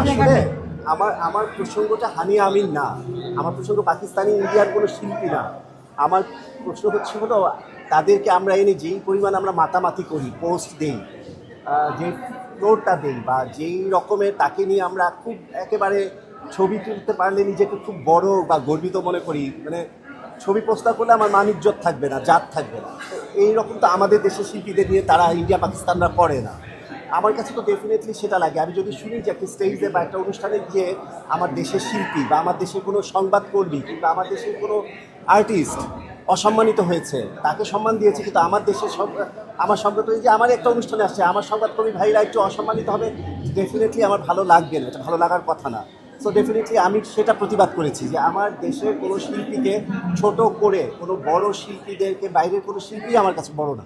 আসলে আমার আমার প্রসঙ্গটা হানি আমিন না। আমার প্রসঙ্গ পাকিস্তানি ইন্ডিয়ার কোনো শিল্পী না। আমার প্রশ্ন হচ্ছে হলো তাদেরকে আমরা এনে যেই পরিমাণ আমরা মাতামাতি করি পোস্ট দেই যে ফ্লোরটা দেই বা যেই রকমের তাকে নিয়ে আমরা খুব একেবারে ছবি তুলতে পারলে নিজেকে খুব বড় বা গর্বিত মনে করি মানে ছবি পোস্টার করলে আমার মানিজ্যত থাকবে না জাত থাকবে না। তো এইরকম তো আমাদের দেশের শিল্পীদের নিয়ে তারা ইন্ডিয়া পাকিস্তানরা করে না। আমার কাছে তো ডেফিনেটলি সেটা লাগে। আমি যদি শুনি যে একটা স্টেজে বা একটা অনুষ্ঠানে গিয়ে আমার দেশের শিল্পী বা আমার দেশের কোনো সংবাদকর্মী কিংবা আমার দেশের কোনো আর্টিস্ট অসম্মানিত হয়েছে, তাকে সম্মান দিয়েছে কিন্তু আমার দেশের আমার সংবাদ যে আমার একটা অনুষ্ঠানে আসছে, আমার সংবাদকর্মী ভাইরা একটু অসম্মানিত হবে ডেফিনেটলি আমার ভালো লাগবে না, এটা ভালো লাগার কথা না। সো ডেফিনেটলি আমি সেটা প্রতিবাদ করেছি যে আমার দেশের কোনো শিল্পীকে ছোট করে, কোনো বড় শিল্পীদেরকে, বাইরের কোনো শিল্পী আমার কাছে বড় না।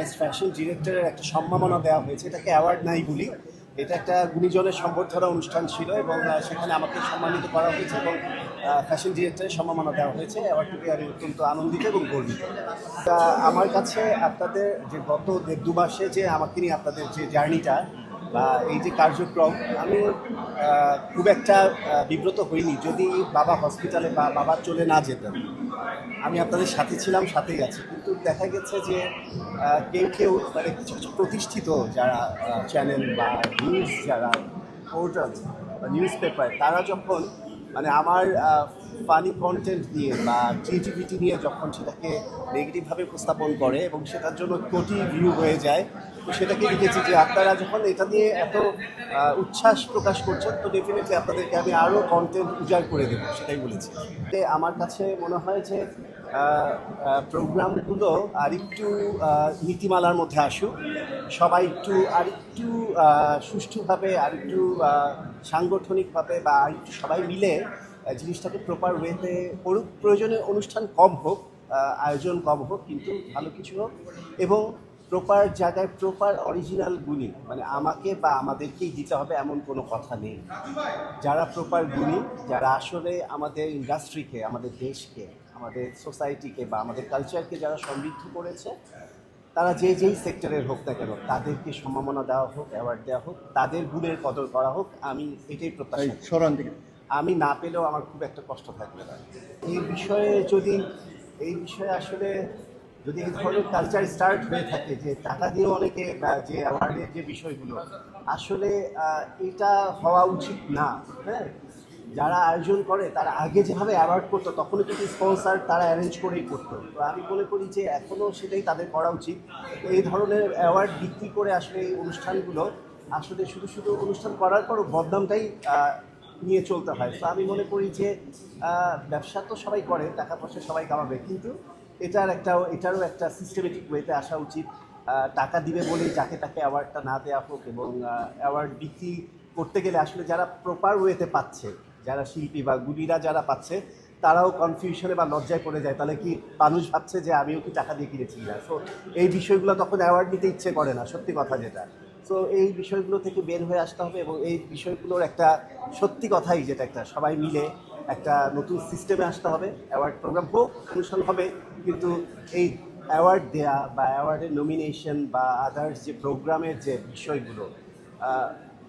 বেস্ট ফ্যাশন ডিরেক্টরের একটা সম্ভাবনা দেওয়া হয়েছে। এটাকে অ্যাওয়ার্ড নাই বলি। এটা একটা গুণীজনের সম্বর্ধনা অনুষ্ঠান ছিল এবং সেখানে আমাকে সম্মানিত করা হয়েছে এবং ফ্যাশন ডিরেক্টরের সম্মাননা দেওয়া হয়েছে। অ্যাওয়ার্ডটিকে আমি অত্যন্ত আনন্দিত এবং গর্বিত। আমার কাছে আপনাদের যে গত দেড় দু মাসে যে আমাকে নিয়ে আপনাদের যে জার্নিটা বা এই যে কার্যক্রম, আমি খুব একটা বিব্রত হইনি। যদি বাবা হসপিটালে বা বাবা চলে না যেতেন, আমি আপনাদের সাথে ছিলাম, সাথেই আছি। কিন্তু দেখা গেছে যে কেউ কেউ মানে কিছু কিছু প্রতিষ্ঠিত যারা চ্যানেল বা নিউজ যারা পোর্টাল বা নিউজ পেপার তারা যখন মানে আমার ফানি কন্টেন্ট নিয়ে বা ক্রিয়েটিভিটি নিয়ে যখন সেটাকে নেগেটিভভাবে উপস্থাপন করে এবং সেটার জন্য কোটি ভিউ হয়ে যায়, তো সেটাকে দেখেছি যে আপনারা যখন এটা নিয়ে এত উচ্ছ্বাস প্রকাশ করছেন, তো ডেফিনেটলি আপনাদেরকে আমি আরও কন্টেন্ট উজাড় করে দেবো, সেটাই বলেছি। আমার কাছে মনে হয় যে প্রোগ্রামগুলো আর একটু নীতিমালার মধ্যে আসুক, সবাই একটু আর একটু সুষ্ঠুভাবে আর একটু সাংগঠনিকভাবে বা আর একটু সবাই মিলে জিনিসটাকে প্রপার ওয়েতে করুক। প্রয়োজনে অনুষ্ঠান কম হোক আয়োজন কম হোক কিন্তু ভালো কিছু হোক। এবং প্রপার জায়গায় প্রপার অরিজিনাল গুণী মানে আমাকে বা আমাদেরকেই দিতে হবে এমন কোনো কথা নেই। যারা প্রপার গুণী যারা আসলে আমাদের ইন্ডাস্ট্রিকে আমাদের দেশকে আমাদের সোসাইটিকে বা আমাদের কালচারকে যারা সমৃদ্ধ করেছে তারা যে যেই সেক্টরের হোক না কেন তাদেরকে সম্ভাবনা দেওয়া হোক অ্যাওয়ার্ড দেওয়া হোক তাদের গুণের কদর করা হোক আমি এটাই প্রত্যাশা আমি না পেলেও আমার খুব একটা কষ্ট থাকবে না। এই বিষয়ে যদি, এই বিষয়ে আসলে যদি এই ধরনের কালচার স্টার্ট হয়ে থাকে যে টাকা দিয়ে অনেকে যে অ্যাওয়ার্ডের যে বিষয়গুলো, আসলে এটা হওয়া উচিত না হ্যাঁ? যারা আয়োজন করে, তারা আগে যেভাবে অ্যাওয়ার্ড করতো তখনও কিন্তু স্পন্সার তারা অ্যারেঞ্জ করেই করতো। তো আমি মনে করি যে এখনও সেটাই তাদের করা উচিত। এই ধরনের অ্যাওয়ার্ড বিক্রি করে আসলে এই অনুষ্ঠানগুলো, আসলে শুধু শুধু অনুষ্ঠান করার পরও বদনামটাই নিয়ে চলতে হয়। তো আমি মনে করি যে ব্যবসা তো সবাই করে, টাকা পয়সা সবাই কামাবে। কিন্তু এটার একটা এটারও একটা সিস্টেমেটিক ওয়েতে আসা উচিত। টাকা দিবে বলেই যাকে তাকে অ্যাওয়ার্ডটা না দেওয়া হোক এবং অ্যাওয়ার্ড বিক্রি করতে গেলে আসলে যারা প্রপার ওয়েতে পাচ্ছে, যারা শিল্পী বা গুলিরা যারা পাচ্ছে, তারাও কনফিউশনে বা লজ্জায় পড়ে যায়। তাহলে কি মানুষ ভাবছে যে, আমিও কি টাকা দিয়ে কিনেছি না সো এই বিষয়গুলো তখন অ্যাওয়ার্ড নিতে ইচ্ছে করে না, সত্যি কথা যেটা। সো এই বিষয়গুলো থেকে বের হয়ে আসতে হবে এবং এই বিষয়গুলোর একটা সত্যি কথাই যেটা একটা সবাই মিলে একটা নতুন সিস্টেমে আসতে হবে। অ্যাওয়ার্ড প্রোগ্রাম হোক, অনুষ্ঠান হবে, কিন্তু এই অ্যাওয়ার্ড দেয়া বা অ্যাওয়ার্ডের নমিনেশন বা আদার্স যে প্রোগ্রামের যে বিষয়গুলো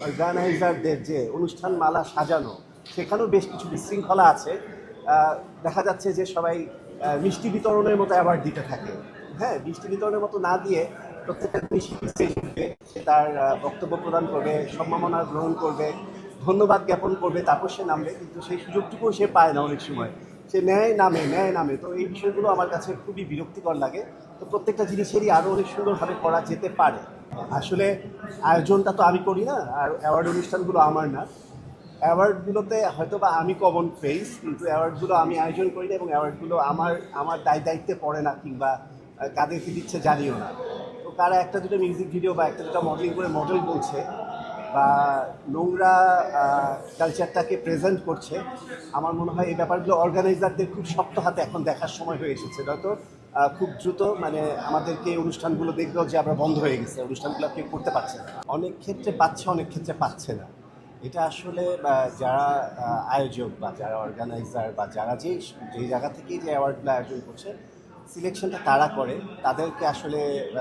অর্গানাইজারদের যে অনুষ্ঠান মালা সাজানো, সেখানেও বেশ কিছু বিশৃঙ্খলা আছে। দেখা যাচ্ছে যে সবাই মিষ্টি বিতরণের মতো অ্যাওয়ার্ড দিতে থাকে। হ্যাঁ মিষ্টি বিতরণের মতো না দিয়ে প্রত্যেকটা স্টেজ সে তার বক্তব্য প্রদান করবে সম্মাননা গ্রহণ করবে, ধন্যবাদ জ্ঞাপন করবে, তারপর সে নামবে। কিন্তু সেই সুযোগটুকুও সে পায় না অনেক সময়। সে ন্যায় নামে ন্যায় নামে। তো এই বিষয়গুলো আমার কাছে খুবই বিরক্তিকর লাগে। তো প্রত্যেকটা জিনিসেরই আরও অনেক সুন্দরভাবে করা যেতে পারে। আসলে আয়োজনটা তো আমি করি না, আর অ্যাওয়ার্ড অনুষ্ঠানগুলো আমার না। অ্যাওয়ার্ডগুলোতে হয়তো বা আমি কমন ফেস কিন্তু অ্যাওয়ার্ডগুলো আমি আয়োজন করি না এবং অ্যাওয়ার্ডগুলো আমার আমার দায় দায়িত্বে পড়ে না কিংবা কাদেরকে দিচ্ছে জানিও না। তো কারা একটা দুটো মিউজিক ভিডিও বা একটা দুটো মডেলিং করে মডেল বলছে বা নোংরা কালচারটাকে প্রেজেন্ট করছে। আমার মনে হয় এই ব্যাপারগুলো অর্গানাইজারদের খুব শক্ত হাতে এখন দেখার সময় হয়ে এসেছে। আহ, খুব দ্রুত মানে আমাদেরকে এই অনুষ্ঠানগুলো দেখলেও যে আমরা বন্ধ হয়ে গেছে। অনুষ্ঠানগুলো কেউ করতে পারছে না। অনেক ক্ষেত্রে পাচ্ছে অনেক ক্ষেত্রে পাচ্ছে না। এটা আসলে যারা আয়োজক বা যারা অর্গানাইজার বা যারা যে যেই জায়গা থেকেই যে অ্যাওয়ার্ডগুলো আয়োজন করছে সিলেকশনটা তারা করে তাদেরকে আসলে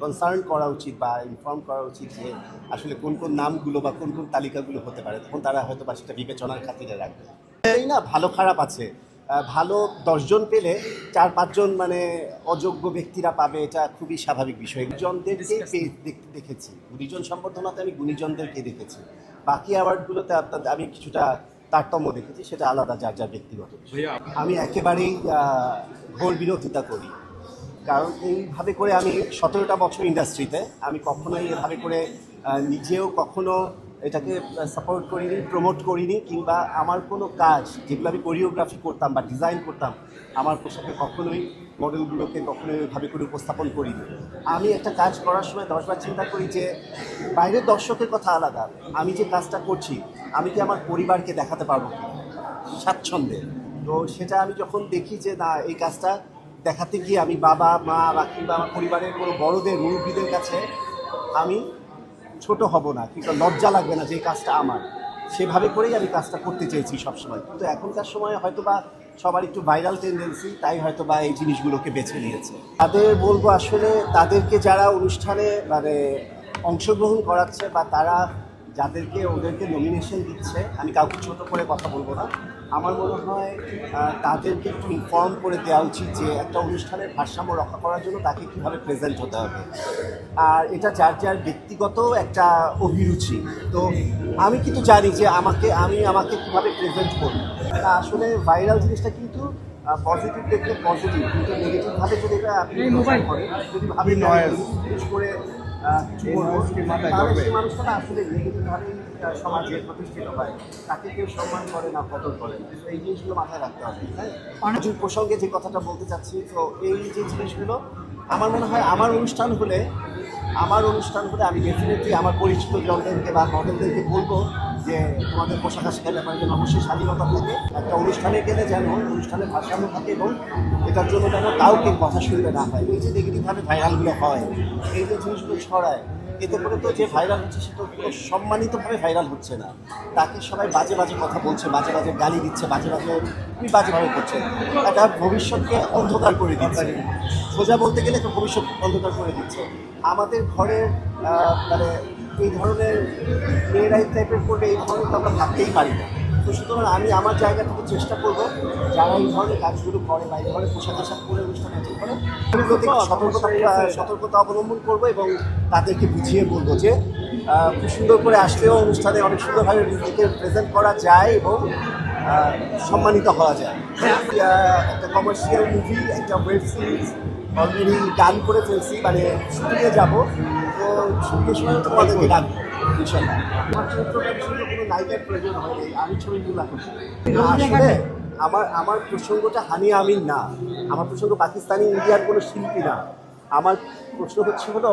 কনসার্ন করা উচিত বা ইনফর্ম করা উচিত যে আসলে কোন কোন নামগুলো বা কোন কোন তালিকাগুলো হতে পারে। তখন তারা হয়তো বা সেটা বিবেচনার খাতিরে রাখবে। এই না ভালো খারাপ আছে। ভালো দশজন পেলে চার পাঁচজন মানে অযোগ্য ব্যক্তিরা পাবে এটা খুবই স্বাভাবিক বিষয়। দেখ- দেখেছি। গুণীজন সম্বর্ধনাতে আমি গুণীজনদেরকে দেখেছি। বাকি অ্যাওয়ার্ডগুলোতে আপনার- আমি কিছুটা তারতম্য দেখেছি সেটা আলাদা যার যার ব্যক্তিগত আমি একেবারেই ঘোর বিরোধিতা করি। কারণ এইভাবে করে আমি সতেরোটা বছর ইন্ডাস্ট্রিতে আমি কখনোই এভাবে করে নিজেও কখনো এটাকে সাপোর্ট করিনি প্রমোট করিনি, কিংবা আমার কোনো কাজ যেগুলো আমি কোরিওগ্রাফি করতাম বা ডিজাইন করতাম, আমার পোশাকে কখনোই মডেলগুলোকে কখনোই ওইভাবে করে উপস্থাপন করিনি। আমি একটা কাজ করার সময় দশবার চিন্তা করি যে, বাইরের দর্শকের কথা আলাদা, আমি যে কাজটা করছি, আমি কি আমার পরিবারকে দেখাতে পারব স্বাচ্ছন্দ্যে। তো সেটা আমি যখন দেখি যে না, এই কাজটা দেখাতে গিয়ে আমি বাবা, মা বা কিংবা আমার পরিবারের কোনো বড়দের, মুরব্বীদের কাছে আমি ছোট হব না, কিংবা লজ্জা লাগবে না যে কাজটা আমার। সেভাবে করেই আমি কাজটা করতে চেয়েছি সবসময়। কিন্তু এখনকার সময় হয়তো বা সবার একটু ভাইরাল টেন্ডেন্সি তাই হয়তো বা এই জিনিসগুলোকে বেছে নিয়েছে। তাদের বলব আসলে তাদেরকে যারা অনুষ্ঠানে মানে অংশগ্রহণ করাচ্ছে বা তারা যাদেরকে ওদেরকে নমিনেশন দিচ্ছে আমি কাউকে ছোট করে কথা বলব না। আমার মনে হয় তাদেরকে একটু ইনফর্ম করে দেওয়া উচিত যে একটা অনুষ্ঠানের ভারসাম্য রক্ষা করার জন্য তাকে কীভাবে প্রেজেন্ট হতে হবে। আর এটা যার যার ব্যক্তিগত একটা অভিরুচি। তো আমি কিন্তু জানি যে আমাকে আমি আমাকে কীভাবে প্রেজেন্ট করব। আসলে ভাইরাল জিনিসটা কিন্তু পজিটিভ দেখলে পজিটিভ কিন্তু নেগেটিভভাবে যদি এটা আপনি করে মানুষটা আসলে সমাজে প্রতিষ্ঠিত হয়। তাকে কেউ সম্মান করে না কদর করে। না এই জিনিসগুলো মাথায় রাখতে হবে হ্যাঁ অনেক প্রসঙ্গে যে কথাটা বলতে চাচ্ছি তো এই যে জিনিসগুলো আমার মনে হয় আমার অনুষ্ঠান হলে আমার অনুষ্ঠান হলে আমি ডেফিনেটলি আমার পরিচিত জনদেরকে বা মডেলদেরকে বলব। যে তোমাদের পোশাক আশাকের ব্যাপারে যেন অবশ্যই স্বাধীনতা থাকে, একটা অনুষ্ঠানে গেলে যেন অনুষ্ঠানের ভারসাম্য থাকে এবং এটার জন্য যেন কাউকে কথা শুনতে না হয়। এই যে নেগেটিভভাবে ভাইরালগুলো হয়, এই যে জিনিসগুলো ছড়ায়, এতে করে তো যে ভাইরাল হচ্ছে সেটা কোনো সম্মানিতভাবে ভাইরাল হচ্ছে না। তাকে সবাই বাজে বাজে কথা বলছে, বাজে বাজে গালি দিচ্ছে, বাজে বাজে খুবই বাজেভাবে করছে। একটা ভবিষ্যৎকে অন্ধকার করে দিচ্ছে। সোজা বলতে গেলে তো ভবিষ্যৎ অন্ধকার করে দিচ্ছে। আমাদের ঘরের মানে এই ধরনের মেয়েরাই টাইপের করবে এই ধরনের তো আমরা ভাবতেই পারি না। তো সুতরাং আমি আমার জায়গা থেকে চেষ্টা করব যারা এই ধরনের কাজগুলো করে বা এই ধরনের পোশাক আশাক করে অনুষ্ঠান অ্যাটেন্ড করে সতর্কতা সতর্কতা অবলম্বন করব এবং তাদেরকে বুঝিয়ে বলব যে খুব সুন্দর করে আসলেও অনুষ্ঠানে অনেক সুন্দরভাবে নিজেকে প্রেজেন্ট করা যায় এবং সম্মানিত হওয়া যায়। একটা কমার্শিয়াল মুভি একটা ওয়েব সিরিজ অলরেডি গান করে ফেলছি মানে শুটিংয়ে যাব। তো শুটিংয়ের সময় তোমাদেরকে ডাকবো ইনশাল্লাহ আমার চরিত্রটা ছিল কোনো নায়িকার প্রয়োজন হয়নি আমি ছবিগুলো আসলে আমার আমার প্রসঙ্গটা হানি আমিন না। আমার প্রসঙ্গ পাকিস্তানি ইন্ডিয়ার কোনো শিল্পী না। আমার প্রশ্ন হচ্ছে হলো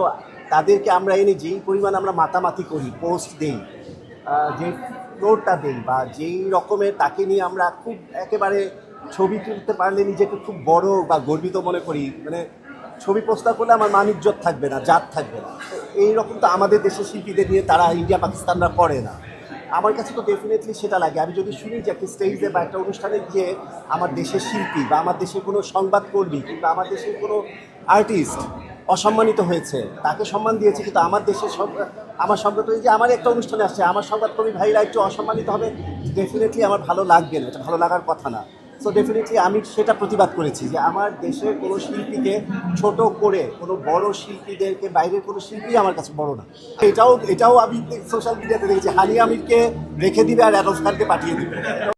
তাদেরকে আমরা এনে যেই পরিমাণ আমরা মাতামাতি করি পোস্ট দেই যে ফ্লোরটা দেই বা যেই রকমের তাকে নিয়ে আমরা খুব একেবারে ছবি তুলতে পারলে নিজেকে খুব বড় বা গর্বিত মনে করি। মানে ছবি প্রস্তাব করলে আমার মান ইজ্জত থাকবে না, জাত থাকবে না। তো এইরকম তো আমাদের দেশের শিল্পীদের নিয়ে তারা ইন্ডিয়া, পাকিস্তানরা করে না। আমার কাছে তো ডেফিনেটলি সেটা লাগে। আমি যদি শুনি যে একটা স্টেজে বা একটা অনুষ্ঠানে গিয়ে আমার দেশের শিল্পী বা আমার দেশের কোনো সংবাদকর্মী কিংবা আমার দেশের কোনো আর্টিস্ট অসম্মানিত হয়েছে, তাকে সম্মান দিয়েছে কিন্তু আমার দেশের আমার সংবাদ যে আমার একটা অনুষ্ঠানে আসছে, আমার সংবাদকর্মী ভাইরা একটু অসম্মানিত হবে ডেফিনেটলি আমার ভালো লাগবে না। এটা ভালো লাগার কথা না। সো ডেফিনেটলি আমি সেটা প্রতিবাদ করেছি যে আমার দেশের কোনো শিল্পীকে ছোট করে, কোনো বড় শিল্পীদেরকে, বাইরের কোনো শিল্পী আমার কাছে বড় না। এটাও এটাও আমি সোশ্যাল মিডিয়াতে দেখেছি হানি আমিরকে রেখে দিবে আর অ্যাডলফ খানকে পাঠিয়ে দিবে।